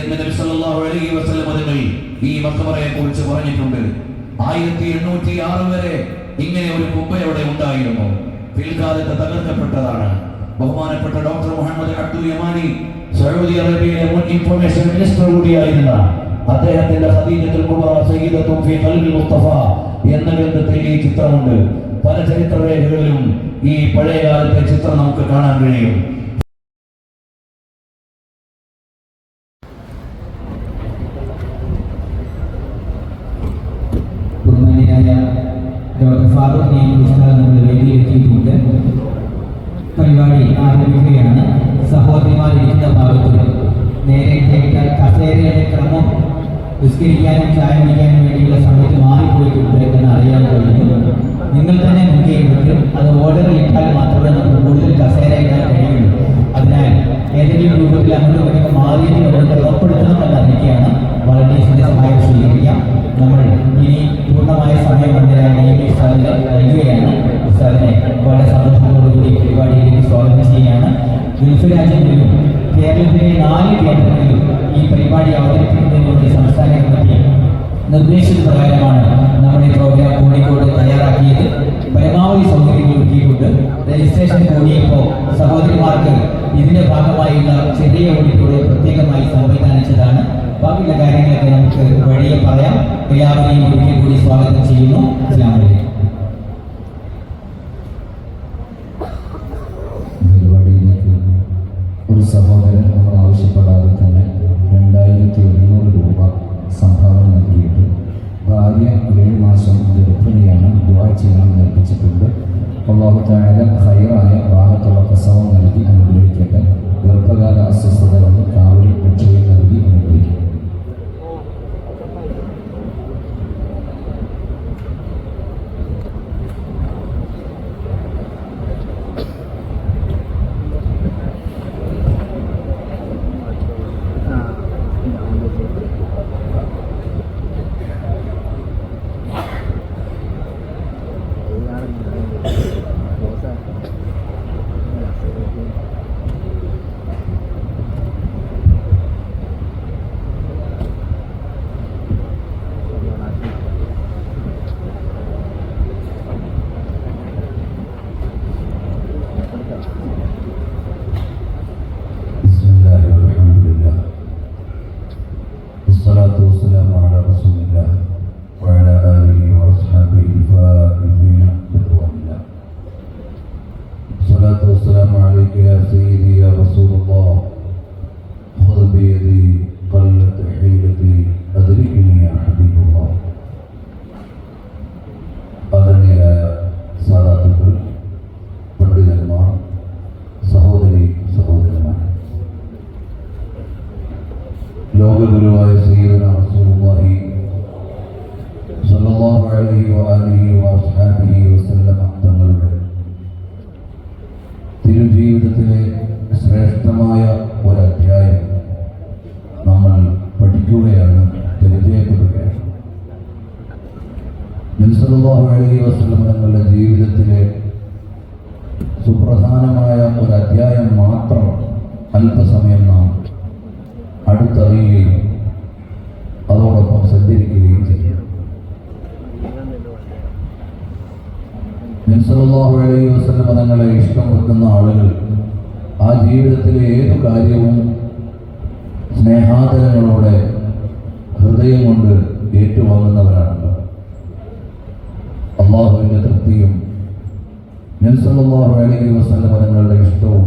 എന്ന് നബി സല്ലല്ലാഹു അലൈഹി വസല്ലം തങ്ങൾ ഈ കുറിച്ച് പറഞ്ഞിട്ടുണ്ട്. ആയിരത്തി എണ്ണൂറ്റി ആറ് വരെ ഇങ്ങനെ ഒരു കുബ്ബ അവിടെ ഉണ്ടായിരുന്നു. പിൽക്കാലത്ത് തകർക്കപ്പെട്ടതാണ്. ബഹുമാനപ്പെട്ട doctor Muhammad Abdul Yamani Saudi അറേബ്യയിലെ മുൻ ഇൻഫർമേഷൻ മിനിസ്റ്റർ കൂടിയായിരുന്ന അദ്ദേഹത്തിന്റെ ഖദീജത്തുൽ കുബ്ര സയ്യിദത്തും ഫീ മുസ്തഫ എന്ന ഗ്രന്ഥത്തിൽ ഈ ചിത്രമുണ്ട്. പല ചരിത്രരേഖകളിലും ഈ പഴയ കാലത്തെ ചിത്രം നമുക്ക് കാണാൻ കഴിയും. വിസ്കരിക്കാനും ചായ കുടിക്കാനും വേണ്ടിയുള്ള സമയത്ത് മാറിപ്പോയിട്ട് എന്ന് അറിയാൻ കഴിയുന്നു നിങ്ങൾ തന്നെ മുൻകൈ എടുക്കും അത് ഓർഡറിൽ ഇട്ടാൽ മാത്രമേ നമുക്ക് കൂടുതൽ കസേര ഇടാൻ കഴിയുള്ളൂ. അതിനാൽ ഏതെങ്കിലും രൂപത്തിൽ അങ്ങോട്ട് ഇങ്ങോട്ട് മാറിയത് കൊണ്ട് ഉറപ്പെടുത്തണമെന്ന് അറിയിക്കുകയാണ് വളണ്ടിയേഴ്സിന്റെ സഹായം സ്വീകരിക്കാം. നമ്മൾ ഇനി പൂർണമായ സമയം മന്ദിരായ ഉസ്താദിനെ നൽകുകയാണ് സാറിനെ വളരെ സന്തോഷത്തോടുകൂടി പരിപാടിയിലേക്ക് സ്വാഗതം ചെയ്യുകയാണ്. ഗൾഫ് രാജ്യങ്ങളിലും കേരളത്തിലെ നാല് കേന്ദ്രങ്ങളിലും ഈ പരിപാടി അവതരിപ്പിക്കുന്നതിന് വേണ്ടി സംസ്ഥാന കമ്മിറ്റി നിർദ്ദേശിച്ച പ്രകാരമാണ് നമ്മുടെ പ്രോഗ്രാം കോഴിക്കോട് തയ്യാറാക്കിയത്. പരമാവധി സൗകര്യങ്ങൾ ഒരുക്കിയിട്ടുണ്ട്. രജിസ്ട്രേഷൻ കൂടിയപ്പോൾ സഹോദരിമാർക്ക് ഇതിന്റെ ഭാഗമായുള്ള ചെറിയ ഓഡിറ്റോറിയം പ്രത്യേകമായി സംവിധാനിച്ചതാണ്. ബാക്കിയുള്ള കാര്യങ്ങളൊക്കെ നമുക്ക് വഴിയെ പറയാം. എല്ലാവരെയും ഒരിക്കൽ കൂടി സ്വാഗതം ചെയ്യുന്നു. അസ്സലാമു ഭാര്യ ഏഴ് മാസം ഗർഭിണിയാണ് ദുവാ ചെയ്യണം നിർമ്മിച്ചിട്ടുണ്ട് അള്ളാഹു താഴെ ഹൈറായ ഭാഗത്തുള്ള പ്രസവം നൽകി അനുഗ്രഹിക്കട്ടെ. ഗർഭകാല അസ്വസ്ഥതകളും يا سيدي يا رسول الله. അലൈഹി വസ്ലം തങ്ങളുടെ ജീവിതത്തിലെ സുപ്രധാനമായ ഒരു അധ്യായം മാത്രം അല്പസമയം നാം അടുത്തറിയുകയും അതോടൊപ്പം സഞ്ചരിക്കുകയും ചെയ്യും. നബ്സല്ലാഹു അലൈഹി വസ്ലം തങ്ങളെ ഇഷ്ടം വെക്കുന്ന ആളുകൾ ആ ജീവിതത്തിലെ ഏതു കാര്യവും സ്നേഹാദരങ്ങളോടെ ഹൃദയം കൊണ്ട് ഏറ്റുവാങ്ങുന്നവരാണല്ലോ അള്ളാഹുവിന്റെ തൃപ്തിയും നബ്സല്ലാഹു അലൈഹി വസ്ലം ഇഷ്ടവും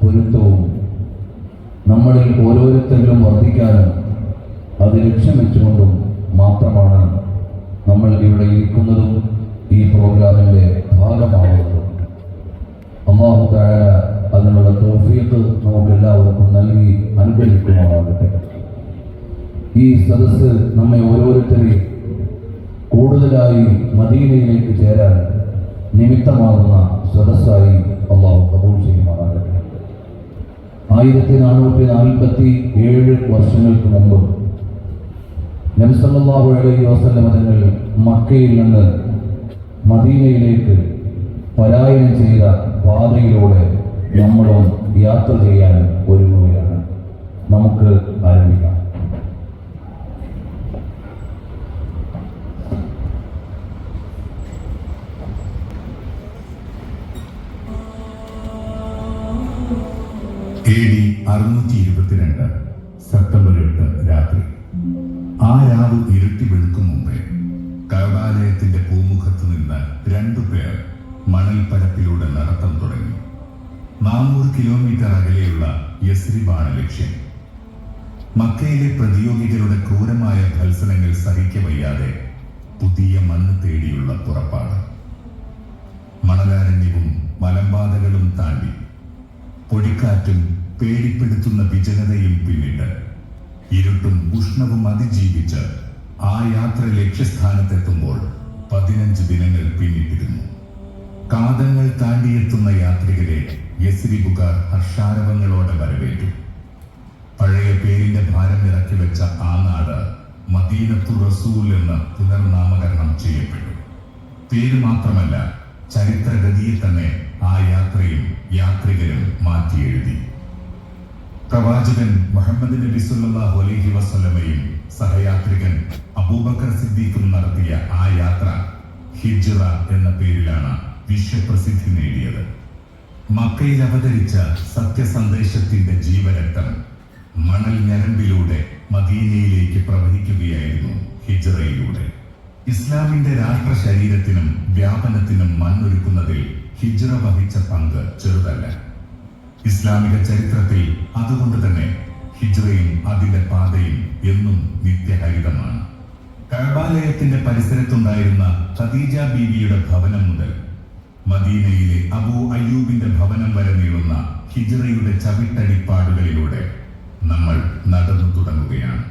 പൊരുത്തവും നമ്മളിൽ ഓരോരുത്തരിലും വർദ്ധിക്കാനും അത് ലക്ഷ്യം വെച്ചുകൊണ്ടും മാത്രമാണ് നമ്മൾ ഇവിടെ ഇരിക്കുന്നതും ഈ പ്രോഗ്രാമിന്റെ ഭാഗമാകുന്നതും അള്ളാഹു താഴ അതിനുള്ള തോഫീത്ത് നമുക്ക് എല്ലാവർക്കും നൽകി അനുഗ്രഹിക്കുമാറാകട്ടെ. ഈ സദസ്സ് നമ്മെ ഓരോരുത്തരെയും കൂടുതലായി മദീനയിലേക്ക് ചേരാൻ നിമിത്തമാകുന്ന സദസ്സായി അള്ളാഹു കബൂൾ ചെയ്യുമാറാകട്ടെ. ആയിരത്തി നാനൂറ്റി നാൽപ്പത്തി ഏഴ് വർഷങ്ങൾക്ക് മുമ്പ് നബിസല്ലാഹു അലൈഹി വസല്ലം തങ്ങൾ മക്കയിൽ നിന്ന് മദീനയിലേക്ക് പലായനം ചെയ്ത പാതയിലൂടെ നമ്മളും യാത്ര ചെയ്യാൻ ഒരുങ്ങുകയാണ്. ഡി അറുന്നൂറ്റി ഇരുപത്തിരണ്ട് സെപ്റ്റംബർ എട്ട് രാത്രി. ആ രാവ് ഇരുട്ടി വെളുക്കും മുമ്പേ കഴബാലയത്തിന്റെ പൂമുഖത്ത് നിന്ന് രണ്ടു പേർ മണൽ പരപ്പിലൂടെ നടത്തം തുടങ്ങി. നാനൂറ് കിലോമീറ്റർ അകലെയുള്ള യസ്രിബാണ് ലക്ഷ്യം. മക്കയിലെ പ്രതിയോഗികളുടെ ക്രൂരമായ ഭത്സനങ്ങൾ സഹിക്കവയ്യാതെ പുതിയ മണ്ണ് തേടിയുള്ള പുറപ്പാട്. മണലാരണ്യവും മലമ്പാതകളും താണ്ടി പൊടിക്കാറ്റും പേടിപ്പെടുത്തുന്ന വിജനതയും പിന്നിട്ട്. ഇരുട്ടും ഉഷ്ണവും അതിജീവിച്ച് ആ യാത്ര ലക്ഷ്യസ്ഥാനത്തെത്തുമ്പോൾ പതിനഞ്ച് ദിനങ്ങൾ പിന്നിട്ടിരുന്നു. കാതങ്ങൾ താണ്ടിയെത്തുന്ന യാത്രികരെ യസ്രിബുകാർ ഹർഷാരവങ്ങളോടെ വരവേറ്റു. പഴയ പേരിന്റെ ഭാരം ഇറക്കി വെച്ച ആ നാട് മദീനത്തു റസൂൽ എന്ന് പുനർനാമകരണം ചെയ്യപ്പെട്ടു. പേര് മാത്രമല്ല ചരിത്രഗതിയെ തന്നെ ആ യാത്രയും യാത്രികരും മാറ്റി എഴുതി പ്രവാചകൻ മുഹമ്മദ് നബി സല്ലല്ലാഹു അലൈഹി വസല്ലമയും സഹയാത്രികൻ അബൂബക്കർ സിദ്ദീഖും നടത്തിയ ആ യാത്ര ഹിജ്റ എന്ന പേരിലാണ് വിശ്വപ്രസിദ്ധി നേടിയത്. മക്കയിൽ അവതരിച്ച സത്യസന്ദേശത്തിന്റെ ജീവരക്തം മണൽ ഞരമ്പിലൂടെ മദീനയിലേക്ക് പ്രവഹിക്കുകയായിരുന്നു ഹിജ്റയിലൂടെ. ഇസ്ലാമിന്റെ രാഷ്ട്ര ശരീരത്തിനും വ്യാപനത്തിനും മണ്ണൊരുക്കുന്നതിൽ ഹിജ്റ വഹിച്ച പങ്ക് ചെറുതല്ല. ഇസ്ലാമിക ചരിത്രത്തിൽ അതുകൊണ്ട് തന്നെ ഹിജ്റയും അതിന്റെ പാതയും എന്നും നിത്യഹരിതമാണ്. കഴബാലയത്തിന്റെ പരിസരത്തുണ്ടായിരുന്ന ഖദീജ ബീവിയുടെ ഭവനം മുതൽ മദീനയിലെ അബൂ അയ്യൂബിന്റെ ഭവനം വരെ നീളുന്ന ഹിജ്റയുടെ ചവിട്ടടിപ്പാടുകളിലൂടെ നമ്മൾ നടന്നു തുടങ്ങുകയാണ്.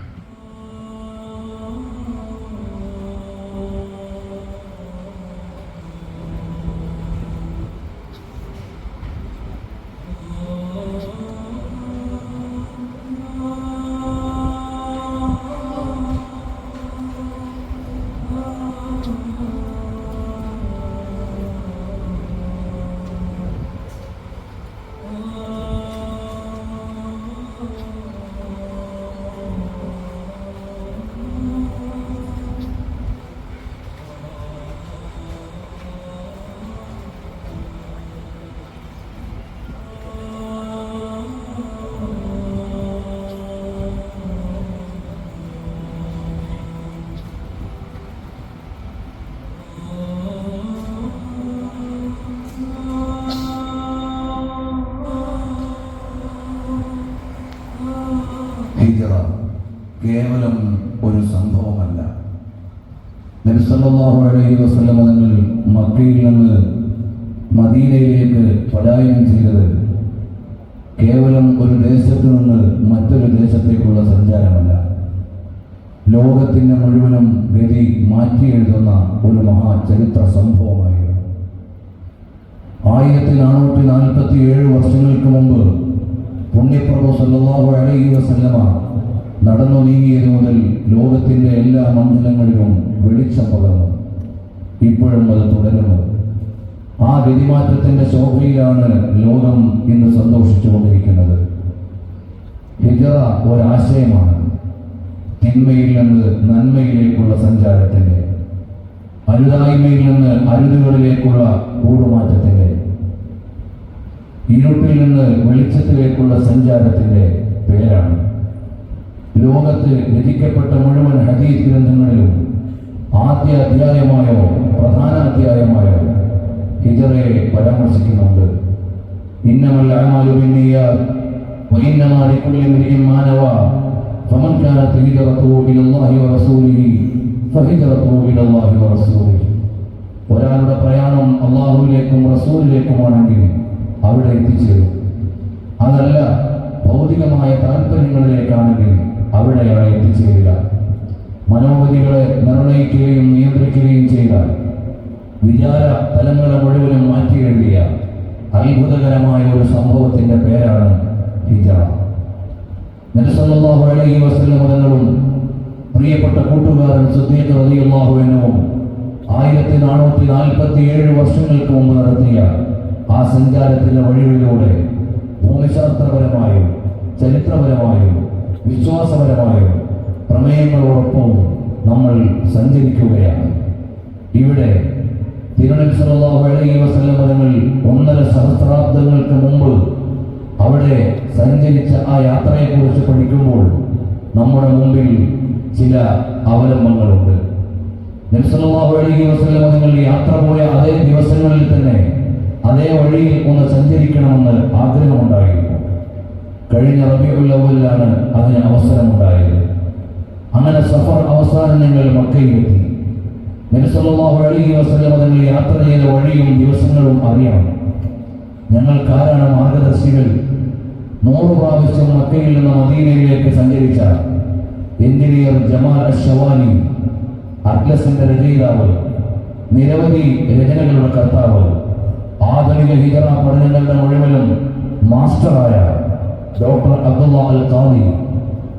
കേവലം ഒരു സംഭവമല്ല. നബി സല്ലല്ലാഹു അലൈഹി വസ്ലം തങ്ങൾ മക്കയിൽ നിന്ന് മദീനയിലേക്ക് പലായനം ചെയ്തത് കേവലം ഒരു ദേശത്ത് നിന്ന് മറ്റൊരു ദേശത്തേക്കുള്ള സഞ്ചാരമല്ല. ലോകത്തിന്റെ മുഴുവനും ഗതി മാറ്റി എഴുതുന്ന ഒരു മഹാ ചരിത്ര സംഭവമായിരുന്നു. ആയിരത്തി നാനൂറ്റി നാൽപ്പത്തി ഏഴ് വർഷങ്ങൾക്ക് മുമ്പ് പുണ്യപ്രഭു സല്ലാഹു അലൈഹി വസല്ലമ നടന്നു നീങ്ങിയത് മുതൽ ലോകത്തിന്റെ എല്ലാ മണ്ഡലങ്ങളിലും വെളിച്ചം പകർന്നു. ഇപ്പോഴും അത് തുടരുന്നു. ആ ഗതിമാറ്റത്തിന്റെ ശോഭയിലാണ് ലോകം ഇന്ന് സന്തോഷിച്ചുകൊണ്ടിരിക്കുന്നത്. ഹിജറ ഒരാശയമാണ്. തിന്മയിൽ നിന്ന് നന്മയിലേക്കുള്ള സഞ്ചാരത്തിന്റെ അരുതായ്മയിൽ നിന്ന് അരുതുകളിലേക്കുള്ള കൂടുമാറ്റത്തിന്റെ ഇരുട്ടിൽ നിന്ന് വെളിച്ചത്തിലേക്കുള്ള സഞ്ചാരത്തിന്റെ പേരാണ്. ലോകത്ത് രചിക്കപ്പെട്ട മുഴുവൻ ഹദീസ് ഗ്രന്ഥങ്ങളിലും ആദ്യ അധ്യായമായോ പ്രധാന അധ്യായമായോ ഹിജറയെ പരാമർശിക്കുന്നുണ്ട്. ഒരാളുടെ പ്രയാണം അള്ളാഹുവിലേക്കും റസൂലിലേക്കുമാണെങ്കിൽ അവിടെ എത്തിച്ചേരും. അതല്ല ഭൗതികമായ താല്പര്യങ്ങളിലേക്കാണെങ്കിൽ അവിടെയാണ് എത്തിച്ചേരുക മനോഗതികളെ നിർണയിക്കുകയും നിയന്ത്രിക്കുകയും ചെയ്ത വിചാര തലങ്ങളെ മുഴുവനും മാറ്റി എഴുതിയ അത്ഭുതകരമായ ഒരു സംഭവത്തിന്റെ പേരാണ് ഹിജറ. അലൈഹി പ്രിയപ്പെട്ട കൂട്ടുകാരൻ സുദ്ദീഖ് അൻഹുവും ആയിരത്തി നാനൂറ്റി നാൽപ്പത്തി ഏഴ് വർഷങ്ങൾക്ക് മുമ്പ് നടത്തിയ ആ സഞ്ചാരത്തിന്റെ വഴികളിലൂടെ ഭൂമിശാസ്ത്രപരമായും ചരിത്രപരമായും വിശ്വാസപരമായും പ്രമേയങ്ങളോടൊപ്പം നമ്മൾ സഞ്ചരിക്കുകയാണ്. ഇവിടെ അലൈഹി വസല്ലം ഒന്നര സഹസ്രാബ്ദങ്ങൾക്ക് മുമ്പ് അവിടെ സഞ്ചരിച്ച ആ യാത്രയെക്കുറിച്ച് പഠിക്കുമ്പോൾ നമ്മുടെ മുമ്പിൽ ചില അവലംബങ്ങളുണ്ട്. നബ്സല്ലാഹു അലൈഹി വസല്ലം നിങ്ങൾ യാത്ര പോയ അതേ ദിവസങ്ങളിൽ തന്നെ അതേ വഴിയിൽ ഒന്ന് സഞ്ചരിക്കണമെന്ന് ആഗ്രഹമുണ്ടായിരുന്നു. കഴിഞ്ഞ റബിയുള്ളവരിലാണ് അതിന് അവസരമുണ്ടായത്. അങ്ങനെ സഫർ അവസാനം ഞങ്ങൾ മക്കയിലെത്തി നബിസല്ലാഹു അലൈഹി വസല്ലം നിങ്ങൾ യാത്ര ചെയ്ത വഴിയും ദിവസങ്ങളും അറിയണം. ഞങ്ങൾക്കാരാണ് മാർഗദർശികൾ? നൂറ് പ്രാവശ്യം മക്കയിൽ നിന്ന് മദീനയിലേക്ക് സഞ്ചരിച്ച എഞ്ചിനീയർ ജമാൽ അഷവാനി അഗ്ലസിന്റെ രചയിതാവ് നിരവധി രചനകളുടെ കർത്താവ് ആധുനിക ഹിജറ പഠനങ്ങളുടെ മുഴുവനും മാസ്റ്ററായ ഡോക്ടർ അബ്ദുള്ള അൽ താനി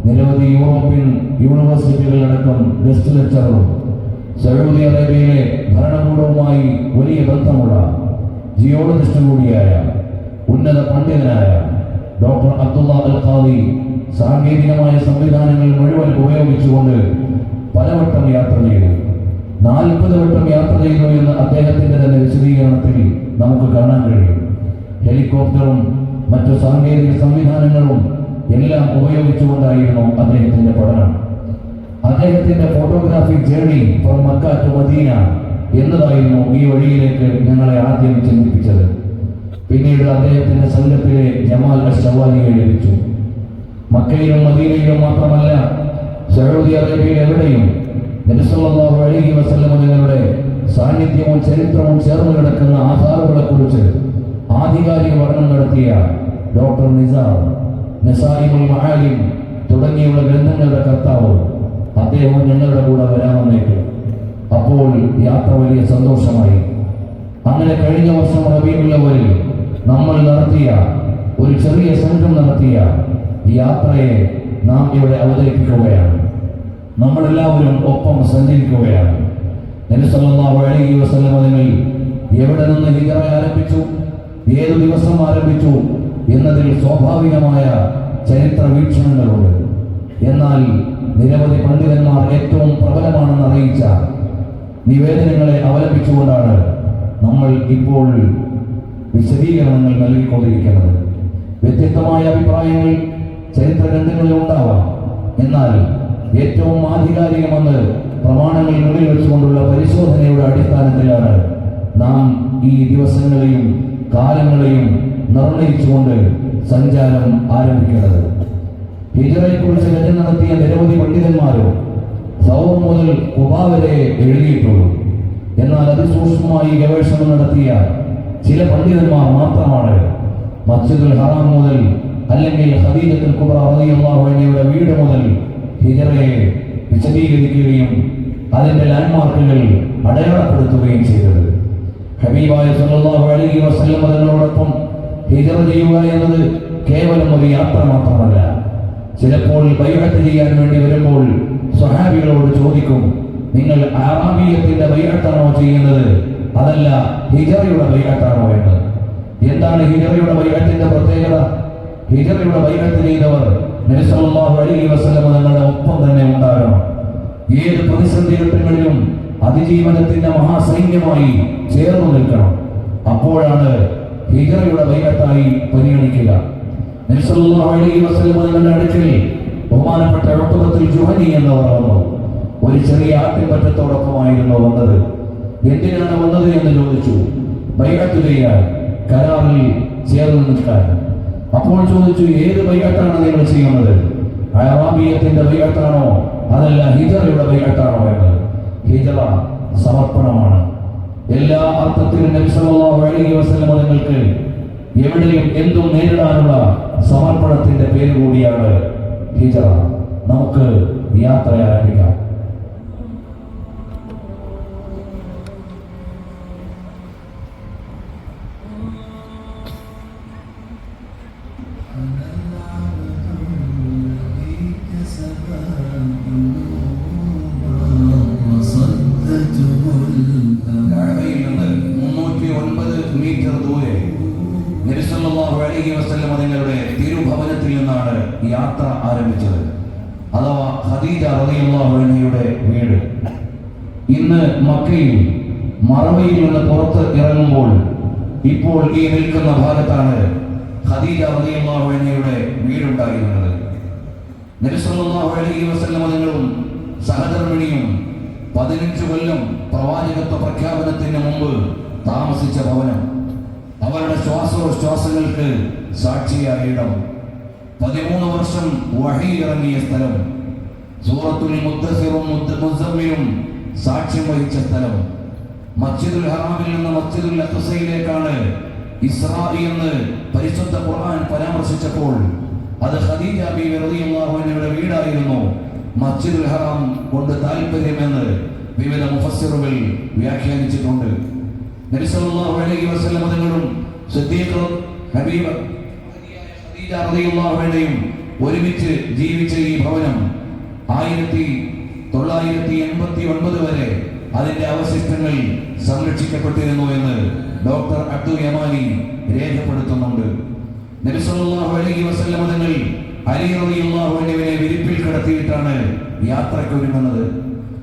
നിരവധി യൂറോപ്യൻ യൂണിവേഴ്സിറ്റികളിലടക്കം ഗസ്റ്റ് ലെക്ചറും സൗദി അറേബ്യയിലെ ഭരണകൂടവുമായി വലിയ ബന്ധമുള്ള ജിയോളജിസ്റ്റ് കൂടിയായ ഉന്നത പണ്ഡിതനായ ഡോക്ടർ അബ്ദുള്ള അൽ ഖാദി സാങ്കേതികമായ സംവിധാനങ്ങൾ മുഴുവൻ ഉപയോഗിച്ചുകൊണ്ട് പലവട്ടം യാത്ര ചെയ്തു. നാൽപ്പത് വട്ടം യാത്ര ചെയ്തു എന്ന് അദ്ദേഹത്തിന്റെ തന്നെ വിശദീകരണത്തിൽ നമുക്ക് കാണാൻ കഴിയും. ഹെലികോപ്റ്ററും മറ്റു സാങ്കേതിക സംവിധാനങ്ങളും എല്ലാം ഉപയോഗിച്ചുകൊണ്ടായിരുന്നു അദ്ദേഹത്തിന്റെ പഠനം. അദ്ദേഹത്തിന്റെ photographic journey from Makkah to Madinah എന്നതായിരുന്നു ഈ വഴിയിലേക്ക് ഞങ്ങളെ ആദ്യം ചിന്തിപ്പിച്ചത്. പിന്നീട് അദ്ദേഹത്തിന്റെ സംഘത്തിലെ ജമാൽ അഷവാലിയെ ലഭിച്ചു മക്കയിലും മദീനയിലും മാത്രമല്ല സൗദി അറേബ്യയിൽ എവിടെയും നബിസല്ലല്ലാഹു അലൈഹി വസല്ലം സാന്നിധ്യവും ചരിത്രവും ചേർന്ന് കിടക്കുന്ന ആധാറുകളെ കുറിച്ച് ആധികാരിക പഠനം നടത്തിയ ഡോക്ടർ നിസാർ നിസാഹിമുൽ മഹാലിം തുടങ്ങിയുള്ള ഗ്രന്ഥങ്ങളുടെ കർത്താവ് അദ്ദേഹവും ഞങ്ങളുടെ കൂടെ വരാമെന്നേക്ക് അപ്പോൾ യാത്ര വലിയ സന്തോഷമായി. അങ്ങനെ കഴിഞ്ഞ വർഷം റബീഉല്ലവലിൽ നമ്മൾ നടത്തിയ ഒരു ചെറിയ സംഘം നടത്തിയ യാത്രയെ നാം ഇവിടെ അവതരിപ്പിക്കുകയാണ്. നമ്മളെല്ലാവരും ഒപ്പം സഞ്ചരിക്കുകയാണ്. അലൈഹി വസല്ലം നിങ്ങൾ എവിടെ നിന്ന് ഹിജറ ആരംഭിച്ചു? ഏതു ദിവസം ആരംഭിച്ചു? എന്നതിൽ സ്വാഭാവികമായ ചരിത്ര വീക്ഷണങ്ങളുണ്ട്. എന്നാൽ നിരവധി പണ്ഡിതന്മാർ ഏറ്റവും പ്രബലമാണെന്ന് അറിയിച്ച നിവേദനങ്ങളെ അവലംബിച്ചുകൊണ്ടാണ് നമ്മൾ ഇപ്പോൾ വിശദീകരണങ്ങൾ നൽകിക്കൊണ്ടിരിക്കുന്നത്. വ്യത്യസ്തമായ അഭിപ്രായങ്ങൾ ചരിത്ര ഗ്രന്ഥങ്ങളിൽ ഉണ്ടാവാം. എന്നാൽ ഏറ്റവും ആധികാരികമെന്ന് പ്രമാണങ്ങൾ മുന്നിൽ വെച്ചുകൊണ്ടുള്ള പരിശോധനയുടെ അടിസ്ഥാനത്തിലാണ് നാം ഈ ദിവസങ്ങളെയും കാലങ്ങളെയും നിർണയിച്ചുകൊണ്ട് സഞ്ചാരം ആരംഭിക്കുന്നത് ഹിജറയെക്കുറിച്ച് രചന നടത്തിയ നിരവധി പണ്ഡിതന്മാരും സൗർ മുതൽ കുബ വരെ എഴുതിയിട്ടുള്ളൂ. എന്നാൽ അതിസൂക്ഷ്മമായി ഗവേഷണം നടത്തിയ ചില പണ്ഡിതന്മാർ മാത്രമാണ് മസ്ജിദുൽ ഹറാം മുതൽ അല്ലെങ്കിൽ ഖദീജത്തുൽ കുബ്ര വീട് മുതൽ ഹിജറയെ വിശദീകരിക്കുകയും അതിന്റെ ലാൻഡ്മാർക്കുകൾ അടയാളപ്പെടുത്തുകയും ചെയ്തത്. ഹബീബായ സല്ലല്ലാഹു അലൈഹി വസല്ലം തങ്ങളോടൊപ്പം ഹിജറ ചെയ്യുക എന്നത് കേവലം ഒരു യാത്ര മാത്രമല്ല. ചിലപ്പോൾ ബൈഅത്ത് ചെയ്യാൻ വേണ്ടി വരുമ്പോൾ സ്വഹാബികളോട് ചോദിക്കും നിങ്ങൾ ആറാമീയത്തിന്റെ ബൈഹത്താണോ ചെയ്യുന്നത്? അതല്ല ഹിജറയുടെ ബൈഅത്താണോ എന്ന്. എന്താണ് ഹിജറയുടെ ബൈഅത്തിന്റെ പ്രത്യേകത? ഹിജറയുടെ ബൈഅത്ത് ചെയ്തവർ നബി സല്ലല്ലാഹു അലൈഹി വസല്ലം തങ്ങളുടെ ഒപ്പം തന്നെ ഉണ്ടാകണം. ഏത് പ്രതിസന്ധി ഘട്ടങ്ങളിലും അതിജീവനത്തിന്റെ മഹാസൈന്യമായി ചേർന്നു നിൽക്കണം. അപ്പോഴാണ് ഹിജറയുടെ വൈകത്തായി പരിഗണിക്കുക. തങ്ങളുടെ അടുക്കൽ ബഹുമാനപ്പെട്ട ഉഖബത്തുൽ ജുഹനി എന്നവർ വന്നു. ഒരു ചെറിയ ആട്ടിൻപറ്റത്തോടൊപ്പമായിരുന്നു വന്നത്. എന്തിനാണ് വന്നത് എന്ന് ചോദിച്ചു. ചെയ്യാൻ കരാറിൽ ചേർന്ന് നിൽക്കാൻ. അപ്പോൾ ചോദിച്ചു ഏത് വൈകത്താണ് നിങ്ങൾ ചെയ്യുന്നത്? അറാബിയത്തിന്റെ വൈകത്താണോ അതല്ല ഹിജറയുടെ വൈകത്താണോ എന്ന്. ഹിജറ സമർപ്പണമാണ്. എല്ലാ അർത്ഥത്തിലും അലൈഹി വസല്ലം നിങ്ങൾക്ക് എവിടെയും എന്തും നേരിടാനുള്ള സമർപ്പണത്തിന്റെ പേര് കൂടിയാണ് ഹിജറ. നമുക്ക് യാത്ര ആരംഭിക്കാം. യാത്ര ആരംഭിച്ചത്. അഥവാ ഖദീജ റളിയല്ലാഹു അൻഹയുടെ വീട്. ഇന്ന് മക്കയിൽ മറവയിൽ നിന്ന് പുറത്ത് ഇറങ്ങുമ്പോൾ ഇപ്പോൾ ഈ നിൽക്കുന്ന ഭാഗത്താണ് ഖദീജ റളിയല്ലാഹു അൻഹയുടെ വീടുണ്ടായിരുന്നത്. നബി സല്ലല്ലാഹു അലൈഹി സഹധർമ്മിണിയും പതിനഞ്ച് കൊല്ലം പ്രവാചകത്വ പ്രഖ്യാപനത്തിന് മുമ്പ് താമസിച്ച ഭവനം. അവരുടെ ശ്വാസോച്ഛ്വാസങ്ങൾക്ക് സാക്ഷിയായ ഇടം. പതിമൂന്ന് വർഷം വഹി ഇറങ്ങിയ സ്ഥലം. സൂറത്തുൽ മുദ്ദസിറും മുദ്ദ- മുസമ്മിലും സാക്ഷ്യം വഹിച്ച സ്ഥലം. മസ്ജിദുൽ ഹറാമിൽ നിന്ന് മസ്ജിദുൽ അഖ്സയിലേക്കാണ് ഇസ്രായി എന്ന് പരിശുദ്ധ ഖുർആൻ പരാമർശിച്ചപ്പോൾ അത് ഖദീജ ബി റളിയല്ലാഹു അൻഹയുടെ വീടായിരുന്നു. മസ്ജിദുൽ ഹറാം കൊണ്ട് താല്പര്യമെന്ന് വിവിധ മുഫസ്സിറുകൾ വ്യാഖ്യാനിച്ചിട്ടുണ്ട്. നബി സല്ലല്ലാഹു അലൈഹി വസല്ലം തങ്ങളും സിദ്ദീഖ് ഹബീബ ഖദീജ ഒരുമിച്ച് ജീവിച്ച ഈ ഭവനം ആയിരത്തി തൊള്ളായിരത്തി എൺപത്തി ഒൻപത് വരെ അതിന്റെ അവശിഷ്ടങ്ങൾ സംരക്ഷിക്കപ്പെട്ടിരുന്നു എന്ന് ഡോക്ടർ അബ്ദുൽ യമാനി രേഖപ്പെടുത്തുന്നുണ്ട്. നബി സല്ലല്ലാഹു അലൈഹി വസല്ലമ തങ്ങൾ വിരിപ്പിൽ കിടത്തിയിട്ടാണ് യാത്രയ്ക്കൊരുങ്ങുന്നത്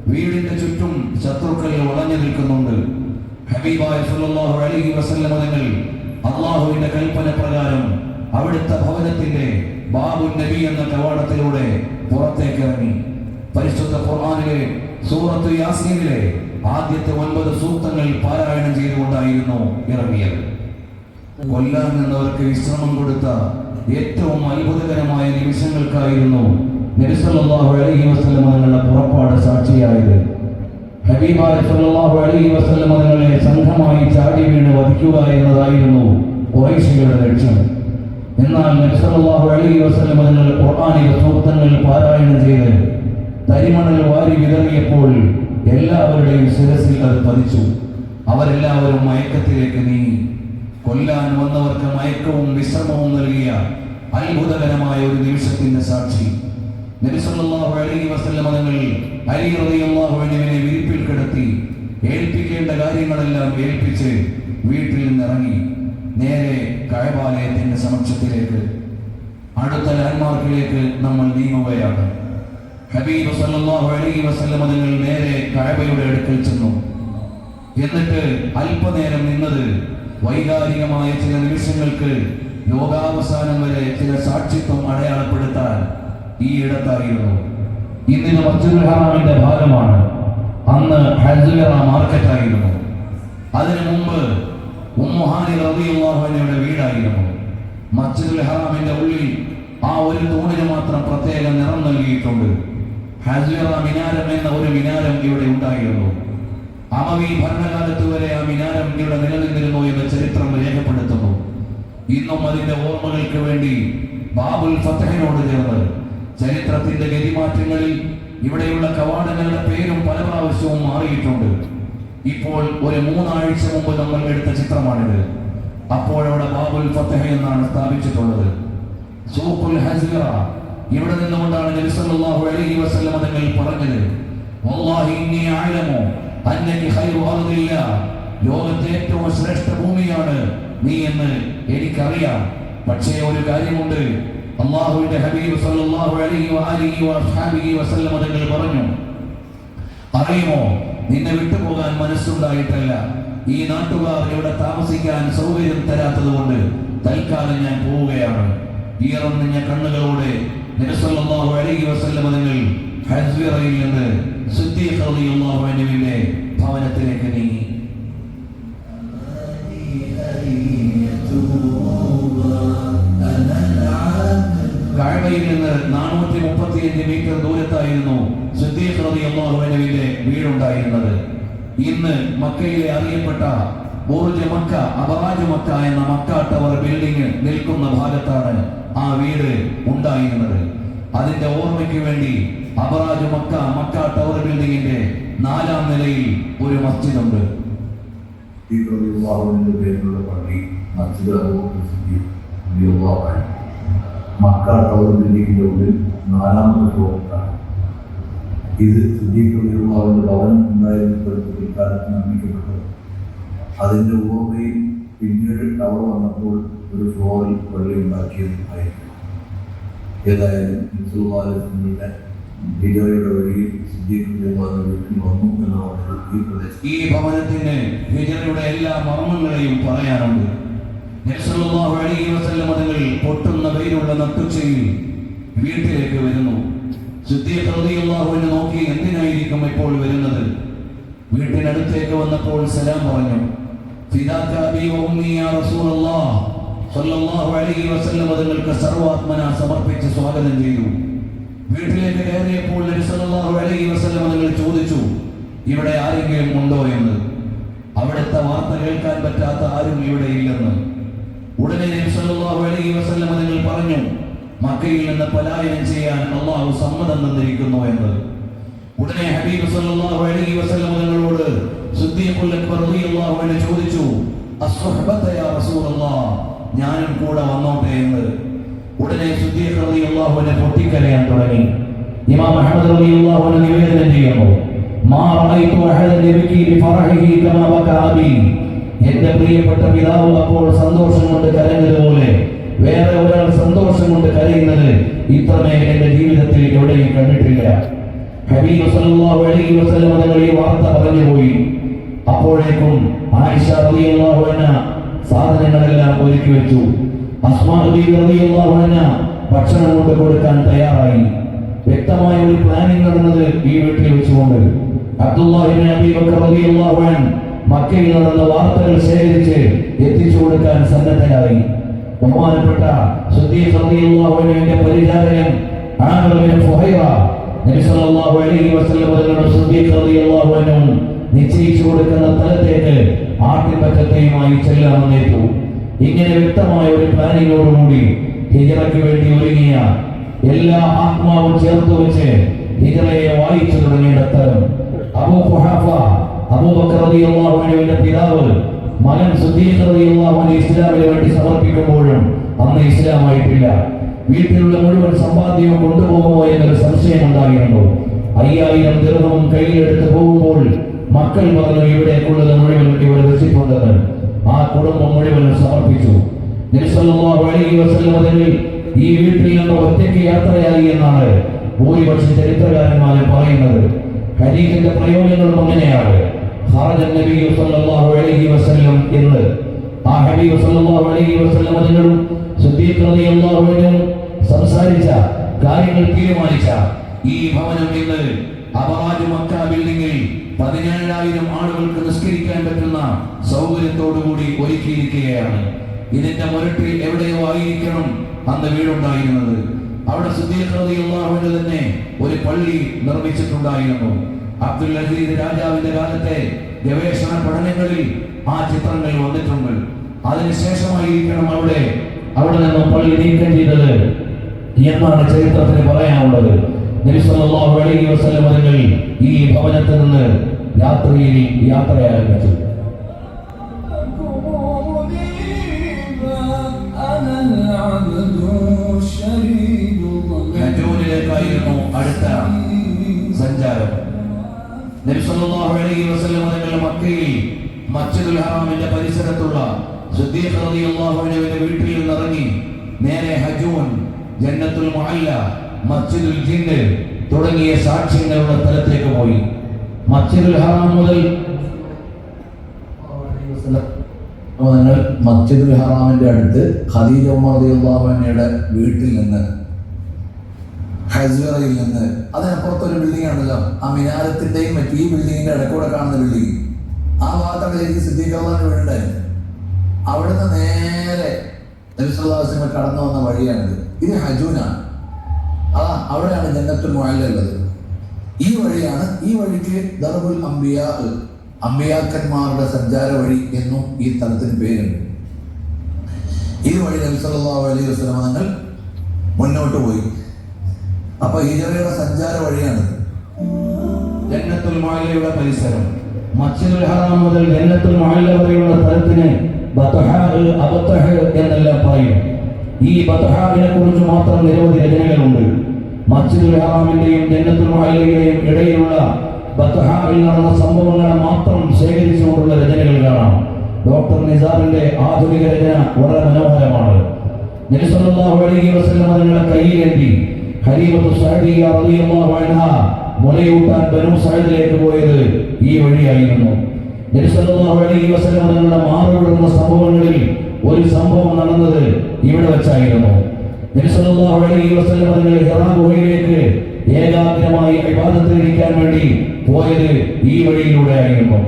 വീടിന്റെ ചുറ്റും ശത്രുക്കൾ വളഞ്ഞു നിൽക്കുന്നുണ്ട്. ഹബീബായ സല്ലല്ലാഹു അലൈഹി വസല്ലമ തങ്ങൾ അള്ളാഹുവിന്റെ കൽപ്പന പ്രകാരം അവിടുത്തെ ഭവനത്തിന്റെ ബാബു നബി എന്ന കവാടത്തിലൂടെ പുറത്തേക്ക് ഇറങ്ങി. പരിശുദ്ധ ഖുർആനിലെ സൂറത്ത് യാസീനിലെ ആദ്യത്തെ ഒൻപത് സൂക്തങ്ങൾ പാരായണം ചെയ്തുകൊണ്ടായിരുന്നു ഇറങ്ങിയത്. കൊല്ലാൻ നിന്നവർക്ക് വിശ്രമം കൊടുത്ത ഏറ്റവും അത്ഭുതകരമായ നിമിഷങ്ങൾക്കായിരുന്നു നബി സല്ലല്ലാഹു അലൈഹി പുറപ്പാട് സാക്ഷിയായത്. സല്ലല്ലാഹു അലൈഹി സംഘമായി ചാടി വീണ് വധിക്കുക എന്നതായിരുന്നു ഖുറൈശികളുടെ ലക്ഷ്യം. എന്നാൽ നബി സല്ലല്ലാഹു അലൈഹി വസ്ലം അതിനെ ഖുർആാനിക സൂക്തങ്ങൾ പാരായണം ചെയ്ത് തരിമണൽ വാരി വിതറിയപ്പോൾ എല്ലാവരുടെയും ശിരസിൽ അത് പതിച്ചു. അവരെല്ലാവരും മയക്കത്തിലേക്ക് നീങ്ങി. കൊല്ലാൻ വന്നവർക്ക് മയക്കവും വിശ്രമവും നൽകിയ അത്ഭുതകരമായ ഒരു നിമിഷത്തിന്റെ സാക്ഷി. നബി സല്ലല്ലാഹു അലൈഹി വസ്ലം അതങ്ങൾ അലി റളിയല്ലാഹു അൻഹുവിനെ വിരിപ്പിൽ കിടത്തി ഏൽപ്പിക്കേണ്ട കാര്യങ്ങളെല്ലാം ഏൽപ്പിച്ച് വീട്ടിൽ നിന്നിറങ്ങി. നേരെ കഴബാലയത്തിന്റെ സമക്ഷത്തിലേക്ക് അടുത്ത ലാൻഡ്മാർക്കിലേക്ക് നമ്മൾ നീങ്ങുകയാണ്. ഹബീബ് സല്ലല്ലാഹു അലൈഹി വസല്ലം തങ്ങൾ നേരെ കഴബയുടെ അടുക്കൽ ചെന്നു. എന്നിട്ട് അല്പനേരം നിന്നത് വൈകാരികമായ ചില നിമിഷങ്ങൾക്ക് ലോകാവസാനം വരെ ചില സാക്ഷിത്വം അടയാളപ്പെടുത്താൻ ഈ ഇടത്തായിരുന്നു. ഇന്നിന് മസ്ജിദുൽ ഭാഗമാണ്. അന്ന് ഹജ്ജുലറ മാർക്കറ്റായിരുന്നു അതിനു മുമ്പ് ഉമ്മുഹാനി റളിയല്ലാഹു അൻഹയുടെ വീടായിരുന്നു. മസ്ജിദുൽ ഹറാമിന്റെ ഉള്ളിൽ ആ ഒരു തൂണിന് മാത്രം പ്രത്യേക നിറം നൽകിയിട്ടുണ്ട്. ഹജ്ജുലറ മിനാരം എന്ന ഒരു മിനാരം ഇവിടെ ഉണ്ടായിരുന്നു. അമവി ഭരണകാലത്ത് വരെ ആ മിനാരം ഇവിടെ നിലനിന്നിരുന്നു എന്ന ചരിത്രം രേഖപ്പെടുത്തുന്നു. ഇന്നും അതിന്റെ ഓർമ്മകൾക്ക് വേണ്ടി ബാബുൽ ഫത്തഹിനോട് ചേർന്ന് ചരിത്രത്തിന്റെ ഗതിമാറ്റങ്ങളിൽ ഇവിടെയുള്ള കവാടങ്ങളുടെ പേരും പല പ്രാവശ്യവും മാറിയിട്ടുണ്ട്. ഇപ്പോൾ ഒരു മൂന്നാഴ്ച മുമ്പ് നമ്മൾ എടുത്ത ചിത്രമാണിത്. അപ്പോഴവിടെ ബാബുൽ ഫത്തഹ എന്നാണ് സ്ഥാപിച്ചിട്ടുള്ളത്. സൂഖുൽ ഹസിറ ഇവിടെ നിന്നുകൊണ്ടാണ് നബി സല്ലല്ലാഹു അലൈഹി വസല്ലം തങ്ങൾ പറഞ്ഞത്. വല്ലാഹി ഇന്നി അഅലമു. അന്നകി ഖൈറു അർദില്ല. ലോകത്തെ ഏറ്റവും ശ്രേഷ്ഠ ഭൂമിയാണ് നീ എന്ന് എനിക്കറിയാം. പക്ഷേ ഒരു കാര്യമുണ്ട്. അള്ളാഹുവിന്റെ ഹബീബ് സല്ലല്ലാഹു അലൈഹി വഅലിഹി വഅസ്ഹാബിഹി വസല്ലം തങ്ങൾ പറഞ്ഞു. അറിയുമോ? നിന്നെ വിട്ടുപോകാൻ മനസ്സുണ്ടായിട്ടല്ല. ഈ നാട്ടുകാർ ഇവിടെ താമസിക്കാൻ സൗകര്യം തരാത്തത് കൊണ്ട് തൽക്കാലം ഞാൻ പോവുകയാണ്. ഈറന്നിഞ്ഞ കണ്ണുകളോടെ നബിസല്ലല്ലാഹു അലൈഹി വസല്ലം തങ്ങൾ ഹജ്വിറയിൽ നിന്ന് സിദ്ദീഖ് റളിയല്ലാഹു അൻഹുവിന്റെ ഭവനത്തിലേക്ക് നീങ്ങി. കഅബയിൽ നിന്ന് നാനൂറ്റി മുപ്പത്തിയഞ്ച് മീറ്റർ ദൂരത്തായിരുന്നു സിദ്ദീഖ് വീടുണ്ടായിരുന്നത്. ഇന്ന് മക്കയിലെ അറിയപ്പെട്ട ബോർജ് മക്ക അബറാജ് മക്ക എന്ന മക്ക ടവർ ബിൽഡിംഗ് നിൽക്കുന്ന ഭാഗത്താണ് ആ വീട് ഉണ്ടായിരുന്നത്. അതിന്റെ ഓർമ്മയ്ക്ക് വേണ്ടി അബറാജ് മക്ക മക്ക ടവർ ബിൽഡിംഗിന്റെ നാലാം നിലയിൽ ഒരു മസ്ജിദ് ഉണ്ട് പള്ളി മക്ക ടവർ ബിൽഡിംഗിന്റെ ഉള്ളിൽ നാലാമത്തെ ഫ്ലോറിലാണ് ഇത് റളിയല്ലാഹുവിന്റെ ഭവനം ഉണ്ടായിരുന്നപ്പോഴത്തെ പിൽക്കാലത്ത് നിർമ്മിക്കപ്പെട്ടത് അതിന്റെ ഓർമ്മയിൽ പിന്നീട് ടവർ വന്നപ്പോൾ ഒരു ഫ്ലോറിൽ പള്ളി ഉണ്ടാക്കിയതുമായിരുന്നു ഏതായാലും ഹിജറയുടെ വഴിയിൽ സിദ്ദീഖ് റളിയല്ലാഹുവിന്റെ വീട്ടിൽ വന്നു എന്നതാണ് ഈ പ്രദേശം. ഈ ഭവനത്തിന് ഹിജറയുടെ എല്ലാ മർമ്മങ്ങളെയും പറയാറുണ്ട്. തങ്ങൾ പൊട്ടുന്ന വെയിലുള്ള നട്ടുച്ചയിൽ വീട്ടിലേക്ക് വരുന്നു. സിദ്ദീഖ് റളിയല്ലാഹു നോക്കി എന്തിനായിരിക്കും ഇപ്പോൾ വരുന്നത്? വീട്ടിനടുത്തേക്ക് വന്നപ്പോൾ സലാം പറഞ്ഞു തങ്ങൾക്ക് സർവാത്മന സമർപ്പിച്ച് സ്വാഗതം ചെയ്തു. വീട്ടിലേക്ക് കയറിയപ്പോൾ അലൈഹി വസല്ലം തങ്ങൾ ചോദിച്ചു ഇവിടെ ആരെങ്കിലും ഉണ്ടോ എന്ന്? അവിടുത്തെ വാർത്ത കേൾക്കാൻ പറ്റാത്ത ആരും ഇവിടെ ഇല്ലെന്ന്. ഉടനെ അലൈഹി വസല്ലം തങ്ങൾ പറഞ്ഞു മക്കയിൽ നിന്ന് പലായനം ചെയ്യാൻ അള്ളാഹു സമ്മതം തന്നിരിക്കുന്നു എന്ന് ഉടനെ ഹബീബ് സല്ലല്ലാഹു അലൈഹി വസല്ലം തങ്ങളോട് സിദ്ദീഖുൽ അക്ബർ റളിയല്ലാഹു അൻഹു ചോദിച്ചു അസ്വഹബത യാ റസൂലല്ലാഹ് ഞാനും കൂടെ വന്നോട്ടെ എന്ന്. ഉടനെ സിദ്ദീഖ് റളിയല്ലാഹു അൻഹു പൊട്ടിക്കരയാൻ തുടങ്ങി. ഇമാം അഹ്മദ് റളിയല്ലാഹു അൻഹു നിവേദനം ചെയ്യുന്നു മാ റഅയ്തു അഹദൻ യബ്കി ബിഫറഹിഹി കമാ ബക അബി. പ്രിയപ്പെട്ട പിതാവ് അപ്പോൾ സന്തോഷം കൊണ്ട് കരഞ്ഞതുപോലെ വേറെ ഒരാൾ സന്തോഷം കൊണ്ട് കരയുന്നത് ഇത്രമേ എന്റെ ജീവിതത്തിൽ എവിടെയും കണ്ടിട്ടില്ല. ഹബീബ് സല്ലല്ലാഹു അലൈഹി ഈ വാർത്ത പറഞ്ഞുപോയി. അപ്പോഴേക്കും ആയിഷ റളിയല്ലാഹു അൻഹ സാധനങ്ങളെല്ലാം ഒരുക്കി വെച്ചു. അസ്മാ റളിയല്ലാഹു അൻഹ ഭക്ഷണം കൊണ്ട് കൊടുക്കാൻ തയ്യാറായി. വ്യക്തമായ ഒരു പ്ലാനിംഗ് നടന്നത് ഈ വീട്ടിൽ വെച്ചുകൊണ്ട്. അബ്ദുല്ലാഹിബിൻ അബീ ബക്കർ റളിയല്ലാഹു അൻഹു മക്കയിൽ നടന്ന വാർത്തകൾ ശേഖരിച്ച് എത്തിച്ചു കൊടുക്കാൻ സന്നദ്ധനായി ബഹുമാനപ്പെട്ട പരിചാരകൻ നിശ്ചയിച്ചു കൊടുക്കുന്ന തലത്തേക്ക് ആട്ടിൻപറ്റത്തെയുമായി ചെല്ലാമെന്നേറ്റു ഇങ്ങനെ വ്യക്തമായ ഒരു പ്ലാനിങ്ങോടുകൂടി ഹിജറയ്ക്ക് വേണ്ടി ഒരുങ്ങിയ എല്ലാ ആത്മാവും ചേർത്ത് വെച്ച് ഹിജറയെ വായിച്ചു തുടങ്ങിയിടത്ത് അബൂ ഖുഹാഫ അബൂബക്കർ റളിയല്ലാഹു അൻഹുവിന്റെ പിതാവ് മകൻ സുദ്ദീഖ് റളിയല്ലാഹു അൻഹു ഇസ്ലാമിന് വേണ്ടി സമർപ്പിക്കുമ്പോഴും അന്ന് ഇസ്ലാമായിട്ടില്ല. വീട്ടിലുള്ള മുഴുവൻ സമ്പാദ്യവും കൊണ്ടുപോകുമോ എന്നൊരു സംശയം ഉണ്ടായിരുന്നു. അയ്യായിരം ദീർഘവും കയ്യിലെടുത്ത് പോകുമ്പോൾ മക്കൾ പറഞ്ഞു ഇവിടേക്കുള്ളത് മുഴുവൻ ഇവിടെ വെച്ചിട്ടുണ്ടെന്ന് ആ കുടുംബം മുഴുവൻ സമർപ്പിച്ചു. ഈ വീട്ടിൽ നിന്ന് ഒറ്റയ്ക്ക് യാത്രയായി എന്നാണ് ഭൂരിപക്ഷ ചരിത്രകാരന്മാർ പറയുന്നത്. ഹരീഖിന്റെ പ്രയോഗങ്ങളും അങ്ങനെയാണ്. എന്ന് ആ സല്ലല്ലാഹു അലൈഹി വസല്ലം തങ്ങളും സിദ്ദീഖ് റളിയല്ലാഹു അൻഹു സംസാരിച്ച കാര്യങ്ങൾ തീരുമാനിച്ച ഈ ഭവനം ഇന്ന് അബറാജ് മക്ക ബിൽഡിംഗിൽ പതിനേഴായിരം ആളുകൾക്ക് നിസ്കരിക്കാൻ പറ്റുന്ന സൗകര്യത്തോടുകൂടി ഒരുക്കിയിരിക്കുകയാണ്. ഇതിന്റെ മുരട്ടിൽ എവിടെയോ ആയിരിക്കണം അന്ന് വീടുണ്ടായിരുന്നത്. അവിടെ സിദ്ദീഖ് റളിയല്ലാഹു അൻഹു തന്നെ ഒരു പള്ളി നിർമ്മിച്ചിട്ടുണ്ടായിരുന്നു. അബ്ദുൽ അസീദ് രാജാവിന്റെ കാലത്തെ ഗവേഷണ പഠനങ്ങളിൽ ആ ചിത്രങ്ങൾ വന്നിട്ടുണ്ട്. അതിനുശേഷമായിരിക്കണം അവിടെ അവിടെ നിന്ന് പള്ളി നീക്കം ചെയ്തത്. എന്നാണ് ചരിത്രത്തിന് പറയാനുള്ളത്? നബി സല്ലല്ലാഹു അലൈഹി വസല്ലം തങ്ങൾ ഈ ഭവനത്തിൽ നിന്ന് യാത്രയിൽ യാത്ര ആരംഭിച്ചു അലൈഹി മക്കയിൽ മസ്ജിദുൽ ഹറാമിന്റെ പരിസരത്തുള്ള റളിയല്ലാഹു അൻഹുവിന്റെ വീട്ടിൽ നിന്ന് നേരെ ഹജൂൻ ജന്നത്തുൽ മുഅല്ല മസ്ജിദുൽ ജിന്ന് തുടങ്ങിയ സാക്ഷ്യങ്ങളുടെ സ്ഥലത്തേക്ക് പോയി. മസ്ജിദുൽ ഹറാം മുതൽ മസ്ജിദുൽ ഹറാമിന്റെ അടുത്ത് ഖദീജ ഉമർ അൻഹയുടെ വീട്ടിൽ നിന്ന് ഹസ്വറയിൽ നിന്ന്. അതിനപ്പുറത്തൊരു ബിൽഡിംഗ് ആണല്ലോ. ആ മിനാരത്തിന്റെയും മറ്റു ഈ ബിൽഡിങ്ങിന്റെ ഇടക്കൂടെ കാണുന്ന ബിൽഡിംഗ് ആ ഭാഗത്തൊക്കെ സിദ്ദീഖാന്റെ വീടുണ്ടായിരുന്നു അവിടുന്ന് നേരെ നബിസ്വല്ലാസിമ കടന്നു വന്ന വഴിയാണിത്. ഇത് ഹജൂനാണ് ആ അവിടെയാണ് ജന്നത്തുൽ മുഴലുള്ളത് ഈ വഴിയാണ് ഈ വഴിക്ക് ദർബുൽ അമ്പിയാ അമ്പിയാക്കന്മാരുടെ സഞ്ചാര വഴി എന്നും ഈ സ്ഥലത്തിന് പേരുണ്ട്. ഈ വഴി നബിസ്വല്ലാ അലൈഹി വസല്ലം തങ്ങൾ മുന്നോട്ട് പോയി. അപ്പൊ ഹിജറയുടെ സഞ്ചാര വഴിയാണ്. ജന്നത്തുൽ മാലിയുടെ പരിസരം. മസ്ജിദുൽ ഹറാം മുതൽ ജന്നത്തുൽ മുഅല്ല വരെയുള്ള സ്ഥലത്തിന് എന്നെല്ലാം പറയും. ഈ ബത്ഹാഹിനെ കുറിച്ച് മാത്രം നിരവധി രചനകളുണ്ട്. മസ്ജിദുൽ ഹറാമിന്റെയും ജന്നത്തുൽ മുഅല്ലയുടെയും ഇടയിലുള്ള ബത്ഹാഹിൽ നടന്ന സംഭവങ്ങളെ മാത്രം ശേഖരിച്ചുകൊണ്ടുള്ള രചനകൾ കാണാം. ഡോക്ടർ നിസാറിന്റെ ആധുനിക രചന വളരെ മനോഹരമാണ്. നബി സല്ലല്ലാഹു അലൈഹി വസല്ലം തങ്ങളുടെ കയ്യിലേന്തി ഹരീമത്തു സഅദിയ റളിയല്ലാഹു അൻഹ മുലയൂട്ടാൻ ബനു സഅദിലേക്ക് പോയത് ഈ വഴിയായിരുന്നു. നബി സല്ലല്ലാഹു അലൈഹി വസല്ലം തങ്ങളുടെ മാറുവിടുന്ന സംഭവങ്ങളിൽ ഒരു സംഭവം നടന്നത് ഇവിടെ വെച്ചായിരുന്നു. നബി സല്ലല്ലാഹു അലൈഹി വസല്ലം തങ്ങൾ ഹിറാ ഗുഹയിലേക്ക് ഏകാഗ്രമായി വിവാദത്തിലിരിക്കാൻ വേണ്ടി പോയത് ഈ വഴിയിലൂടെ ആയിരുന്നു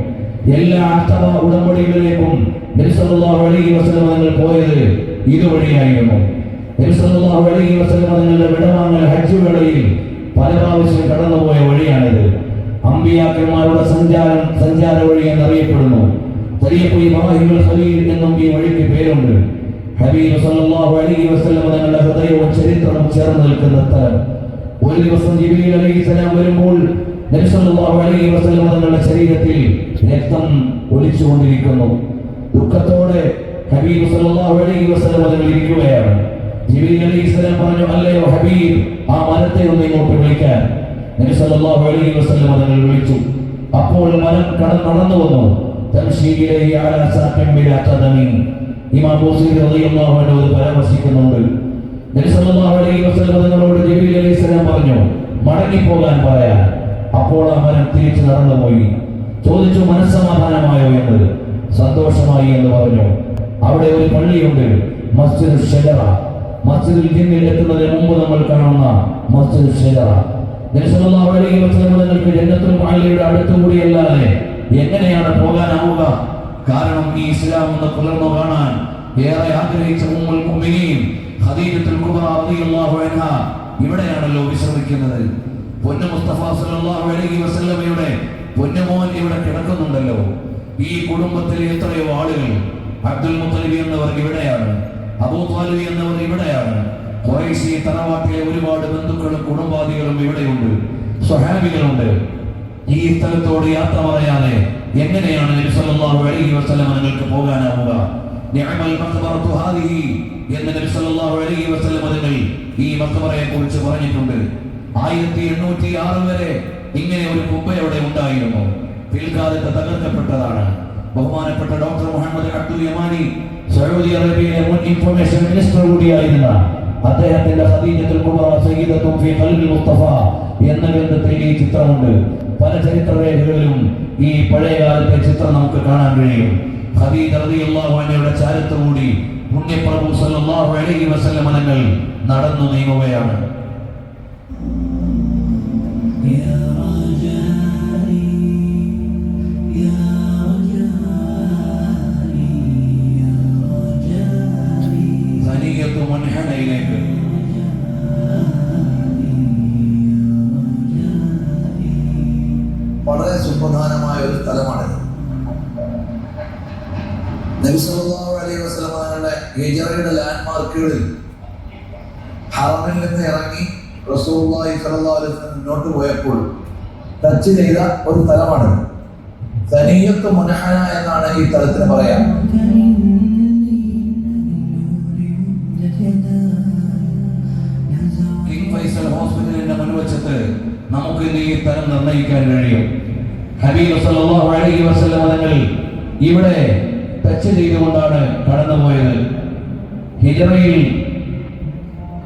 എല്ലാ അഷ്ടമ ഉടമ്പടികളിലേക്കും നബി സല്ലല്ലാഹു അലൈഹി വസല്ലം തങ്ങൾ പോയത് ഇതുവഴിയായിരുന്നു. തങ്ങളുടെ വിടവാങ്ങൽ ഹജ്ജ് വേളയിൽ പല പ്രാവശ്യം കടന്നുപോയ വഴിയാണിത്. അമ്പിയാക്കന്മാരുടെ സഞ്ചാരം സഞ്ചാര വഴി എന്നറിയപ്പെടുന്നു. എന്നും ഈ വഴിക്ക് പേരുണ്ട്. ഹബീബ് സല്ലല്ലാഹു അലൈഹി വസല്ലം തങ്ങളുടെ ഹൃദയവും ചരിത്രവും ചേർന്ന് നിൽക്കുന്ന ഒരു ദിവസം ജിബിലി അലൈഹി സലാം വരുമ്പോൾ നബി അലൈഹി വസല്ലം തങ്ങളുടെ ശരീരത്തിൽ രക്തം ഒലിച്ചുകൊണ്ടിരിക്കുന്നു. ദുഃഖത്തോടെ ഹബീബ് സല്ലല്ലാഹു അലൈഹി വസല്ലം തങ്ങൾ ഇരിക്കുകയാണ്. ജിബ്രീൽ അലൈഹിസ്സലാം പറഞ്ഞു അല്ലയോ ഹബീബ് ആ മരത്തെ ഒന്ന് ഇങ്ങോട്ട് വിളിക്കാൻ. നബി സല്ലല്ലാഹു അലൈഹി വസല്ലം അതിനെ വിളിച്ചു. അപ്പോൾ മരം കടന്ന് നടന്നു വന്നു. തംശീലിലെ അലാ സാഖിൻ ബിലാ ഖദമിൻ ഇമാം ബൂസീരി റളിയല്ലാഹു അൻഹു അത് പരാമർശിക്കുന്നുണ്ട്. നബി സല്ലല്ലാഹു അലൈഹി വസല്ലം തങ്ങളോട് ജിബ്രീൽ അലൈഹിസ്സലാം പറഞ്ഞു മടങ്ങി പോകാൻ പറയാൻ അപ്പോൾ ആ മരം തിരിച്ചു നടന്നുപോയി. ചോദിച്ചു മനസ്സമാധാനമായോ എന്ന്? സന്തോഷമായി എന്ന് പറഞ്ഞു. അവിടെ ഒരു പള്ളിയുണ്ട് മസ്ജിദ് ഷജറ. മസ്ജിദുൽ ജിന്നിൽ എത്തുന്നതിന് മുമ്പ് നമ്മൾ കാണുന്ന മസ്ജിദ് ഷജറ സല്ലല്ലാഹു അലൈഹി വസല്ലം തങ്ങൾക്ക് ജന്നത്തുൽ മുഅല്ലയുടെ അടുത്തുകൂടിയല്ലാതെ എങ്ങനെയാണ് പോകാനാവുക? കാരണം ഈ ഇസ്ലാം എന്ന് പുലർന്നു കാണാൻ ഏറെ ആഗ്രഹിച്ച ഉമ്മുൽ മുഅ്മിനീൻ ഖദീജത്തുൽ കുബ്ര റളിയല്ലാഹു അൻഹ ഇവിടെയാണല്ലോ വിശ്രമിക്കുന്നത്. പൊന്നു മുസ്തഫ സല്ലല്ലാഹു അലൈഹി വസല്ലമയുടെ പൊന്നുമോൻ ഇവിടെ കിടക്കുന്നുണ്ടല്ലോ. ഈ കുടുംബത്തിലെ എത്രയോ ആളുകൾ അബ്ദുൽ മുത്തലിബി എന്നവർ ഇവിടെയാണ്. അബൂ താലിബ് എന്നവർ ഇവിടെയാണ്. ഖുറൈശി തറവാട്ടിലെ ഒരുപാട് ബന്ധുക്കളും കുടുംബാദികളും ഇവിടെയുണ്ട്. സ്വഹാബികളുണ്ട്. ഈ സ്ഥലത്തോട് യാത്ര പറയാതെ എങ്ങനെയാണ് നബി സല്ലല്ലാഹു അലൈഹി വസല്ലം നിങ്ങൾക്ക് പോകാനാവുക? എന്ന് നബി സല്ലല്ലാഹു അലൈഹി വസല്ലം തങ്ങൾ ഈ മക്കബറയെ കുറിച്ച് പറഞ്ഞിട്ടുണ്ട്. ആയിരത്തി എണ്ണൂറ്റി ആറ് വരെ ഇങ്ങനെ ഒരു കുബ്ബ അവിടെ ഉണ്ടായിരുന്നു. പിൽക്കാലത്ത് തകർക്കപ്പെട്ടതാണ്. ബഹുമാനപ്പെട്ട doctor Muhammad Abdul Yamani Saudi അറേബ്യയിലെ മുൻ ഇൻഫർമേഷൻ മിനിസ്റ്റർ കൂടിയായിരുന്ന അദ്ദേഹത്തിന്റെ കുബറ സയ്യിദത്തും ഫീ ഖൽബി മുസ്തഫ എന്ന ഗ്രന്ഥത്തിൽ ഈ ചിത്രമുണ്ട്. പല ചരിത്ര രേഖകളിലും ഈ പഴയകാലത്തെ ചിത്രം നമുക്ക് കാണാൻ കഴിയും. ഖദീജ റളിയല്ലാഹു അൻഹയുടെ ചാരത്തുകൂടി പുണ്യപ്രഭു സല്ലല്ലാഹു അലൈഹി വസല്ലം തങ്ങൾ നടന്നു നീങ്ങുകയാണ്. വളരെ സുപ്രധാനമായ ഒരു സ്ഥലമാണിത്. നബി സല്ലല്ലാഹു അലൈഹി തങ്ങളുടെ ഹിജറയുടെ ലാൻഡ്മാർക്കുകളിൽ ഹറമിൽ നിന്ന് ഇറങ്ങി അലൈഹി വസല്ലം മുന്നോട്ട് പോയപ്പോൾ ടച്ച് ചെയ്ത ഒരു സ്ഥലമാണ് സനീയത്ത് മുനഹന എന്നാണ് ഈ സ്ഥലത്തിന് പറയാം. കിങ് ഫൈസൽ ഹോസ്പിറ്റലിന്റെ മുൻവശത്ത് നമുക്ക് ഇന്ന് ഈ സ്ഥലം നിർണയിക്കാൻ കഴിയും. ഹബീബ് സല്ലല്ലാഹു അലൈഹി വസല്ലം തങ്ങൾ ഇവിടെ ടച്ച് ചെയ്തുകൊണ്ടാണ് കടന്നുപോയത്. ഹിജറയിൽ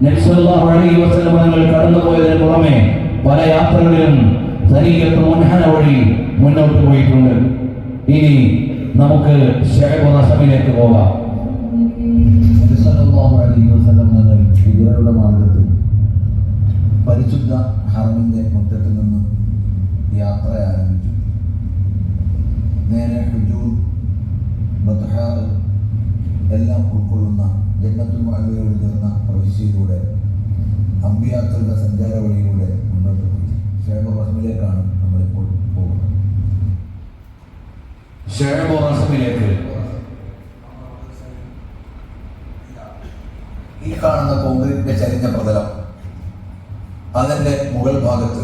നബി സല്ലല്ലാഹു അലൈഹി വസല്ലം തങ്ങൾ കടന്നുപോയതിന് പുറമെ പല യാത്രകളിലും സരീയത്ത് മുൻഹന വഴി മുന്നോട്ട് പോയിട്ടുണ്ട്. ഇനി നമുക്ക് ഷഹബ് റഹമിലേക്ക് പോകാം. ഹിജറയുടെ മാർഗത്തിൽ പരിശുദ്ധ ഹറമിന്റെ മുറ്റത്ത് നിന്ന് യാത്ര ആരംഭിച്ചു ഹുജൂർ എല്ലാം ഉൾക്കൊള്ളുന്ന ജന്നത്തുൽ മഅലിയോട് ചേർന്ന പ്രവിശ്യയിലൂടെ അമ്പിയാക്കളുടെ സഞ്ചാര വഴിയിലൂടെ മുന്നോട്ട് പോയി. ഷേബ് റഹ്മിലേക്കാണ് നമ്മളിപ്പോൾ പോകുന്നത്. ഈ കാണുന്ന കോൺക്രീറ്റിന്റെ ചരിഞ്ഞ പ്രതലം അതിന്റെ മുകൾ ഭാഗത്ത്